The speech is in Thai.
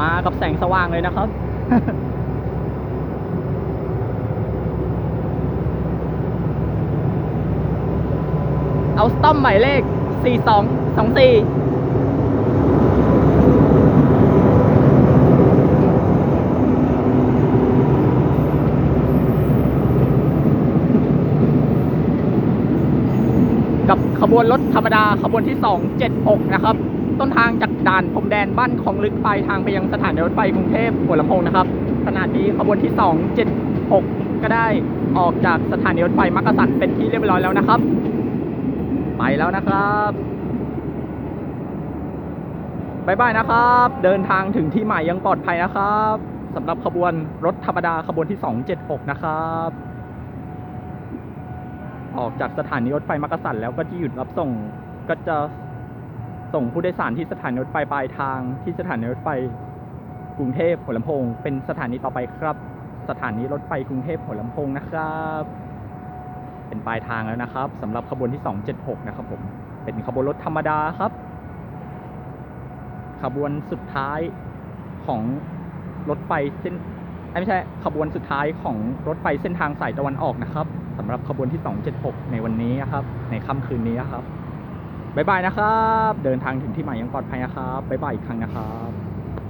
มากับแสงสว่างเลยนะครับ เอาสต้อมหมายเลข 4224กับขบวนรถธรรมดาขบวนที่ 276 นะครับ ต้นทางจากด่านพรมแดนบ้านคลองลึกปลายทางไปยังสถานีรถไฟกรุงเทพหัวลำโพงนะครับขณะนี้ขบวนที่ 276 ก็ได้ออกจากสถานีรถไฟมักกะสันเป็นที่เรียบร้อยแล้วนะครับ ไปแล้วนะครับบายบายนะครับ เดินทางถึงที่หมายยังปลอดภัยนะครับสำหรับขบวนรถธรรมดาขบวนที่ 276 นะครับ ออกจากสถานีรถไฟมักกะสันแล้วก็จะหยุดรับส่งก็จะ ส่งผู้โดยสารที่สถานีรถไฟปลายทางที่สถานีรถไฟกรุงเทพหัวลำโพง เป็นสถานีต่อไปครับ สถานีรถไฟกรุงเทพหัวลำโพงนะครับ เป็นปลายทางแล้วนะครับสำหรับขบวนที่ 276 นะครับผมเป็นขบวนรถธรรมดาครับ ขบวนสุดท้ายของรถไฟเส้นไม่ใช่ขบวนสุดท้ายของรถไฟเส้นทางสายตะวันออกนะครับสำหรับขบวนที่ 276 ในวันนี้นะครับ ในค่ำคืนนี้ครับ บ๊ายบายนะครับ เดินทางถึงที่หมายอยังปลอดภัยนะครับบ๊ายบายอีกครั้งนะครับ